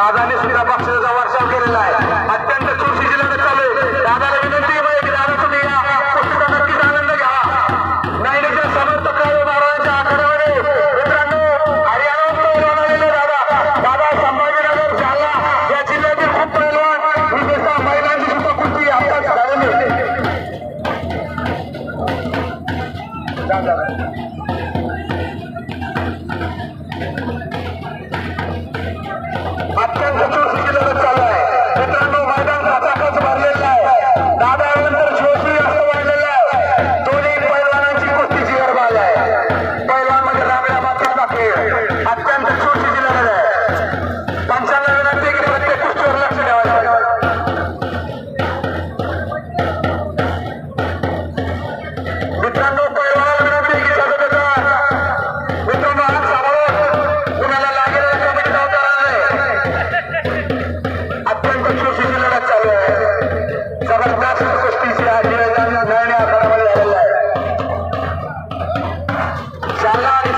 दादाने सुद्धा पक्षाचा वर्षाव केलेला आहे. जबरदस्त गोष्टीची आजीवन निर्णय आकारामध्ये झालेला आहे. शाला आणि